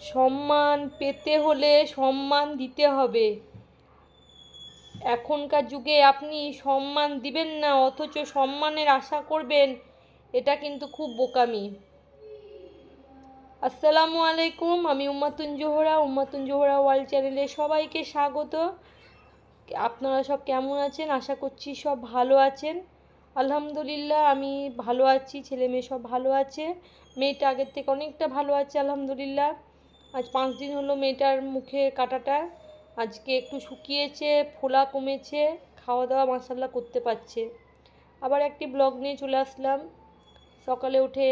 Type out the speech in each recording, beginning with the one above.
সম্মান পেতে হলে সম্মান দিতে হবে। এখনকার যুগে আপনি সম্মান দিবেন না, অথচ সম্মানের আশা করবেন, এটা কিন্তু খুব বোকামি। আসসালামু আলাইকুম, আমি উম্মাতুন জোহরা উম্মাতুন জোহরা ওয়ার্ল্ড চ্যানেলে সবাইকে স্বাগত। আপনারা সব কেমন আছেন? আশা করছি সব ভালো আছেন। আলহামদুলিল্লাহ, আমি ভালো আছি ছেলে মেয়ে সব ভালো আছে। মেয়েটা আগের থেকে অনেকটা ভালো আছে, আলহামদুলিল্লাহ। আজ পাঁচ দিন হলো মেয়েটার মুখে কাটাটা। আজকে একটু শুকিয়েছে, ফোলা কমেছে খাওয়া দাওয়া মাসাল্লাহ করতে পারছে। আবার একটি ব্লগ নিয়ে চলে আসলাম। সকালে উঠে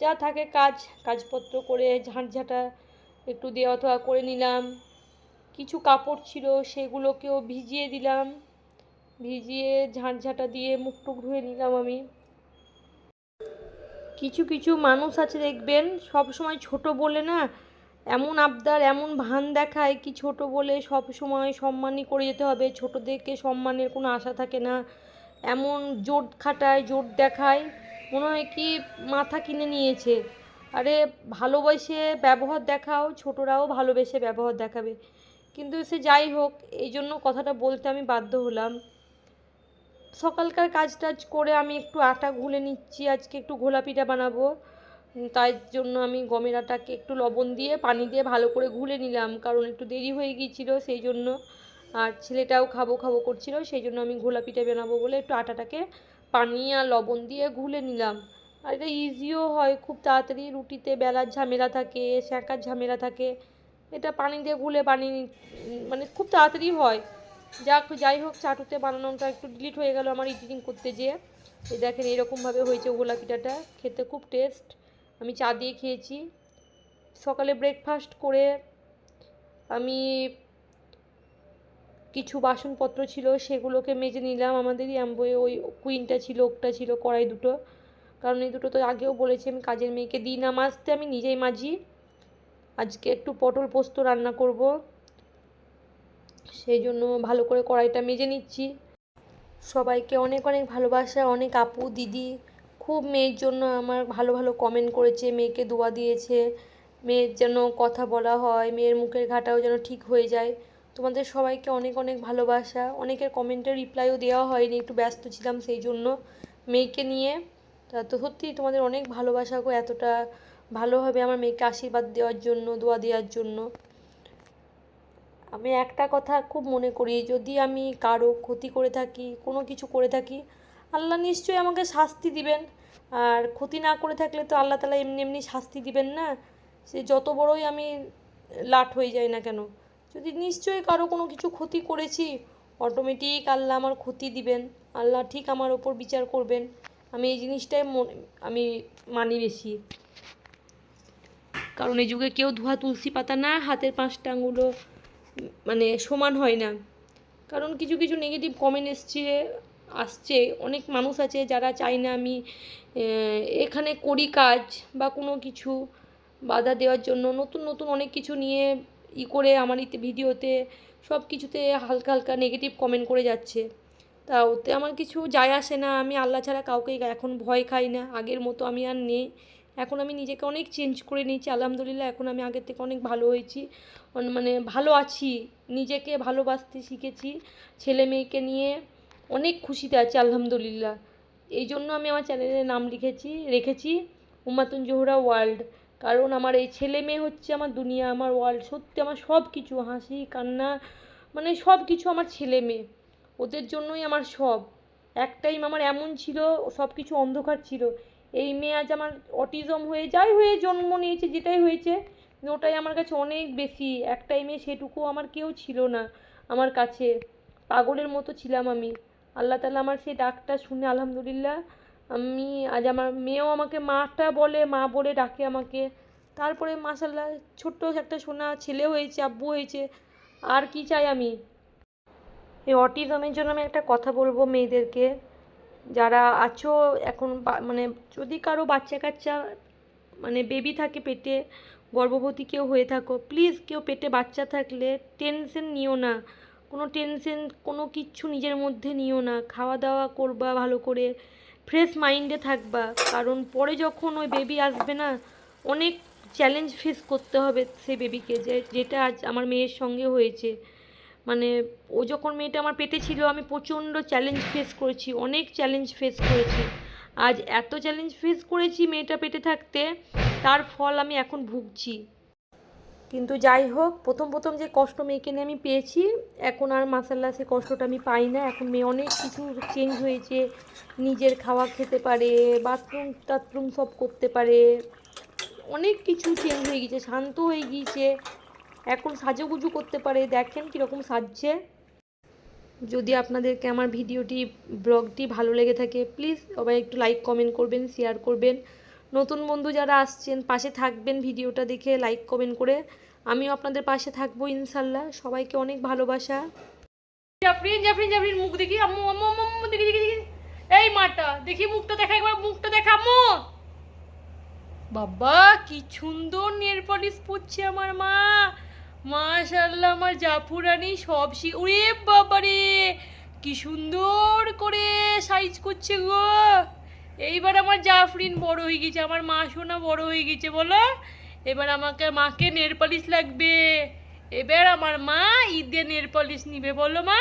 যা থাকে কাজ, কাজপত্র করে ঝাঁটঝাঁটা একটু দেওয়া থাওয়া করে নিলাম। কিছু কাপড় ছিল, সেগুলোকেও ভিজিয়ে দিলাম। ভিজিয়ে ঝাঁটঝাঁটা দিয়ে মুখ টুক ধুয়ে নিলাম আমি। কিছু কিছু মানুষ আছে দেখবেন সব সময় ছোট বলে না এমন আবদার, এমন ভান দেখায় কি ছোট বলে সব সময় সম্মানই করে যেতে হবে। ছোটদেরকে সম্মানের কোনো আশা থাকে না। এমন জোট খাটায়, জোট দেখায়, মনে হয় কি মাথা কিনে নিয়েছে। আরে ভালোবেসে ব্যবহার দেখাও, ছোটরাও ভালোবেসে ব্যবহার দেখাবে। কিন্তু সে যাই হোক, এই জন্য কথাটা বলতে আমি বাধ্য হলাম। সকালকার কাজ টাজ করে আমি একটু আটা গুলে নিচ্ছি, আজকে একটু ঘোলা পিঠা বানাবো। তাই জন্য আমি গমের আটাকে একটু লবণ দিয়ে, পানি দিয়ে ভালো করে ঘুলে নিলাম, কারণ একটু দেরি হয়ে গিয়েছিল, সেই জন্য আর ছেলেটাও খাব খাব করছিল, সেই জন্য আমি ঘোলা পিঠা বানাবো বলে একটু আটাটাকে পানি আর লবণ দিয়ে ঘুলে নিলাম। আর এটা ইজিও হয়, খুব তাড়াতাড়ি রুটিতে বেলার ঝামেলা থাকে সেঁকার ঝামেলা থাকে, এটা পানি দিয়ে গুলে পানি মানে খুব তাড়াতাড়ি হয়। যাক, যাই হোক, চাটুতে বানানোটা একটু ডিলিট হয়ে গেল আমার এডিটিং করতে যেয়ে। দেখেন, এরকমভাবে হয়েছে গোলা পিঠাটা খেতে খুব টেস্ট আমি চা দিয়ে খেয়েছি। সকালে ব্রেকফাস্ট করে আমি কিছু বাসনপত্র ছিল, সেগুলোকে মেজে নিলাম। আমাদেরই অ্যাম্বোয়ে ওই কুইনটা ছিল, ওকটা ছিল, কড়াই দুটো। কারণ এই দুটো তো আগেও বলেছি, আমি কাজের মেয়েকে দিই না। মাজতে আমি নিজেই মাজি। আজকে একটু পটল পোস্ত রান্না করব। সেই জন্য ভালো করে কড়াইটা মেজে নিচ্ছি। সবাইকে অনেক অনেক ভালোবাসা, অনেক আপু, দিদি খুব মেয়ের জন্য আমার ভালো ভালো কমেন্ট করেছে, মেয়েকে দোয়া দিয়েছে, মেয়ের যেন কথা বলা হয়, মেয়ের মুখের ঘাটাও যেন ঠিক হয়ে যায়। তোমাদের সবাইকে অনেক অনেক ভালোবাসা। অনেকের কমেন্টের রিপ্লাইও দেওয়া হয়নি, একটু ব্যস্ত ছিলাম সেই জন্য মেয়েকে নিয়ে। তা তো সত্যিই তোমাদের অনেক ভালোবাসা গো, এতটা ভালোভাবে আমার মেয়েকে আশীর্বাদ দেওয়ার জন্য, দোয়া দেওয়ার জন্য। আমি একটা কথা খুব মনে করি, যদি আমি কারও ক্ষতি করে থাকি, কোনো কিছু করে থাকি, আল্লাহ নিশ্চয়ই আমাকে শাস্তি দিবেন। আর ক্ষতি না করে থাকলে তো আল্লাহ তালা এমনি এমনি শাস্তি দিবেন না। সে যত বড়ই আমি লাট হয়ে যাই না কেন, যদি নিশ্চয়ই কারও কোনো কিছু ক্ষতি করেছি অটোমেটিক আল্লাহ আমার ক্ষতি দিবেন। আল্লাহ ঠিক আমার ওপর বিচার করবেন। আমি এই জিনিসটাই আমি মানি বেশি। কারণ এই যুগে কেউ ধোয়া, তুলসী পাতা না, হাতের পাঁচটা আঙুলো মানে সমান হয় না। কারণ কিছু কিছু নেগেটিভ কমেন্ট এসছে আসছে, অনেক মানুষ আছে যারা চায় না আমি এখানে করি কাজ বা কোনো কিছু বাধা দেওয়ার জন্য। নতুন নতুন অনেক কিছু নিয়ে ই করে আমার ইতে, ভিডিওতে সব কিছুতে হালকা হালকা নেগেটিভ কমেন্ট করে যাচ্ছে। তা ওতে আমার কিছু যায় আসে না, আমি আল্লাহ ছাড়া কাউকে এখন ভয় খাই না, আগের মতো আমি আর নেই। এখন আমি নিজেকে অনেক চেঞ্জ করে নিয়েছি, আলহামদুলিল্লাহ এখন আমি আগের থেকে অনেক ভালো হয়েছি। মানে ভালো আছি, নিজেকে ভালোবাসতে শিখেছি, ছেলে মেয়েকে নিয়ে। অনেক খুশিতে আছি, আলহামদুলিল্লাহ। এই জন্য আমি আমার চ্যানেলের নাম লিখেছি, রেখেছি উমাতুন জোহরা ওয়ার্ল্ড। কারণ আমার এই ছেলে মেয়ে হচ্ছে আমার দুনিয়া, আমার ওয়ার্ল্ড। সত্যি আমার সব কিছু হাসি, কান্না মানে সব কিছু আমার ছেলে মেয়ে। ওদের জন্যই আমার সব। এক টাইম আমার এমন ছিল সব কিছু অন্ধকার ছিল। এই মেয়ে আজ আমার অটিজম হয়ে, যাই হয়ে জন্ম নিয়েছে, যেটাই হয়েছে ওটাই আমার কাছে অনেক বেশি। এক টাইমে সেটুকু আমার কেউ ছিল না আমার কাছে। পাগলের মতো ছিলাম আমি। আল্লাহ তালা আমার সেই ডাকটা শুনে, আলহামদুলিল্লাহ, আমি আজ আমার মেয়েও আমাকে মাটা বলে, মা বলে ডাকে আমাকে। তারপরে মাসাল্লাহ ছোট্ট একটা সোনা ছেলে হয়েছে, আব্বু হয়েছে, আর কি চাই আমি? এই অটিজমের জন্য আমি একটা কথা বলব মেয়েদেরকে। যারা আছো এখন মানে যদি কারও বাচ্চা কাচ্চা মানে বেবি থাকে পেটে, গর্ভবতী কেউ হয়ে থাকো প্লিজ কেউ পেটে বাচ্চা থাকলে টেনশন নিও না। কোনো টেনশন কোনো কিচ্ছু নিজের মধ্যে নিও না। খাওয়া দাওয়া করবা ভালো করে ফ্রেশ মাইন্ডে থাকবা। কারণ পরে যখন ওই বেবি আসবে না, অনেক চ্যালেঞ্জ ফেস করতে হবে সেই বেবিকে যে, যেটা আজ আমার মেয়ের সঙ্গে হয়েছে। মানে ও যখন মেয়েটা আমার পেটে ছিল, আমি প্রচণ্ড চ্যালেঞ্জ ফেস করেছি, অনেক চ্যালেঞ্জ ফেস করেছি। আজ এত চ্যালেঞ্জ ফেস করেছি মেয়েটা পেটে থাকতে, তার ফল আমি এখন ভুগছি। কিন্তু যাই হোক, প্রথম প্রথম যে কষ্ট মেয়েকে নিয়ে আমি পেয়েছি, এখন আর মাসাল্লাহ সে কষ্টটা আমি পাই না। এখন মেয়ে অনেক কিছু চেঞ্জ হয়েছে, নিজের খাওয়া খেতে পারে বাথরুম টাথরুম সব করতে পারে। অনেক কিছু চেঞ্জ হয়ে গিয়েছে, শান্ত হয়ে গিয়েছে। এখন সাজুগুজু করতে পারে, দেখেন কীরকম সাজছে। যদি আপনাদেরকে আমার ভিডিওটি ব্লগটি ভালো লেগে থাকে প্লিজ সবাই একটু লাইক কমেন্ট করবেন শেয়ার করবেন। নতুন বন্ধু যারা আসছেন, পাশে থাকবেন ভিডিওটা দেখে লাইক কমেন্ট করে। আমিও আপনাদের পাশে থাকব, ইনশাল্লাহ। সবাইকে অনেক ভালোবাসা। জাফরিন জাফরিন জাফরিন, মুখ দেখি। আম্মু দেখি দেখি দেখি। এই মাটা দেখি মুখটা দেখা, একবার মুখটা দেখা বাবা, কি সুন্দর নেল পলিশ পরছে আমার মা। মাশাল্লাহ আমার জাফুরানি সব শি ওরে বাবারে, কি সুন্দর করে সাইজ করছে গো। এইবার আমার জাফরিন বড় হয়ে গেছে আমার মা সোনা বড় হয়ে গেছে বলো? এবার আমাকে মাকে নেল পলিশ লাগবে। এবার আমার মা ঈদে নেল পলিশ নিবে বলো মা?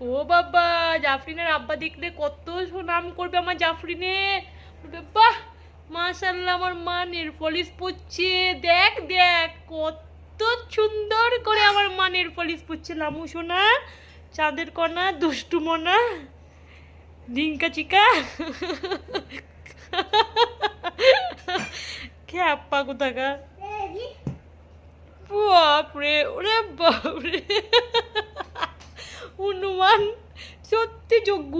ও বাবা জাফরিনের আব্বা দেখলে কত সুনাম করবে আমার জাফরিনে। বলবে, বাহ মাশাল্লাহ আমার মা নেল পলিশ দেখ দেখ কত সুন্দর করে আমার মা নেল পলিশ লামু সোনা চাঁদের কণা দুষ্টু মনা। ডিঙ্কা চিকা খ্যাপা কোথাকার বাপরে ওরে বাপরে হনুমান সত্যি যোগ্য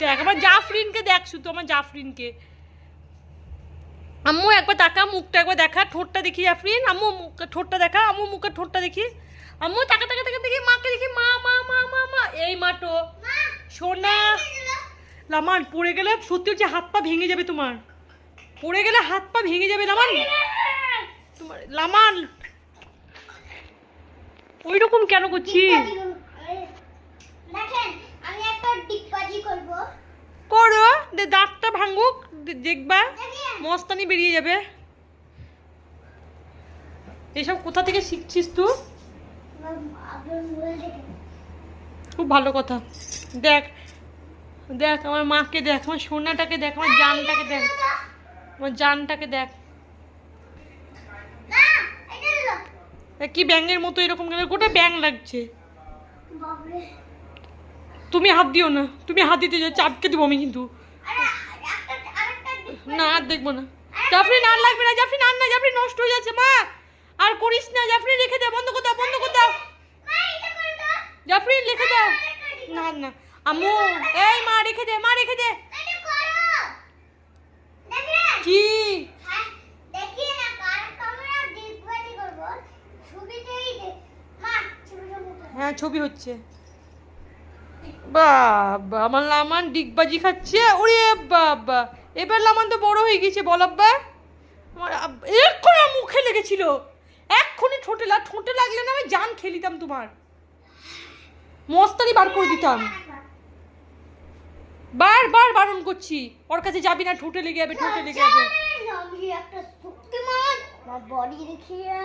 দেখ আমার জাফরিনকে দেখ শুধু আমার জাফরিনকে আম্মু একবার তাকা মুখটা একবার দেখা ঠোঁটটা দেখি জাফরিন আম্মু মুখ ঠোঁটটা দেখা আম্মু মুখের ঠোঁটটা দেখি আম্মু তাকা তাকা তাকা দেখি মাকে দেখি মা মা মা মা মা এই মাটো সোনা লামান পড়ে গেলে সত্যি হচ্ছে হাত পা ভেঙে যাবে তোমার। পড়ে গেলে হাত পা ভেঙে যাবে লামান। তোমার লামান! ওই রকম কেন করছি দেখেন আমি একটা ডিগবাজি করব। করো দে দাঁতটা ভাঙুক দেখবা মস্তানি বেরিয়ে যাবে। এসব কোথা থেকে শিখছিস তুই? খুব ভালো কথা। দেখ দেখ আমার মাকে দেখ আমার সোনাটাকে দেখ আমার জানটাকে দেখ আমার জানটাকে দেখ। কি ব্যাঙের মতো এরকম গেলে গোটা ব্যাং লাগছে। তুমি হাত দিও না তুমি হাত দিতে যাও চাপকে দেবো আমি কিন্তু। না আর দেখব না। জাফরিন আর লাগবে না জাফরিন আর না জাফরিন নষ্ট হয়ে যাচ্ছে মা। আর করিস না জাফরিন রেখে দে বন্ধ করে দাও বন্ধ করে দাও। মা এটা করে দাও। জাফরিন রেখে দাও। না না আম্মু এই মা রেখে দে মা রেখে দে। কি? হ্যাঁ হ্যাঁ ছবি হচ্ছে। বাবা আমার লামান ডিগবাজি খাচ্ছে। ওরে বাবা এবার লামান তো বড় হয়ে গেছে বল আব্বা। আমার এক্ষুনি মুখে লেগেছিল। এক্ষুনি ঠোঁটে লাগ ঠোঁটে লাগলে না আমি জান খেলিতাম তোমার। মস্তানি বার করে দিতাম। বারবার বারণ করছি। ওর কাছে যাবি না ঠোঁটে লেগে যাবে ঠোঁটে লেগে যাবে। একটা শক্তিমান বডি দেখিয়ে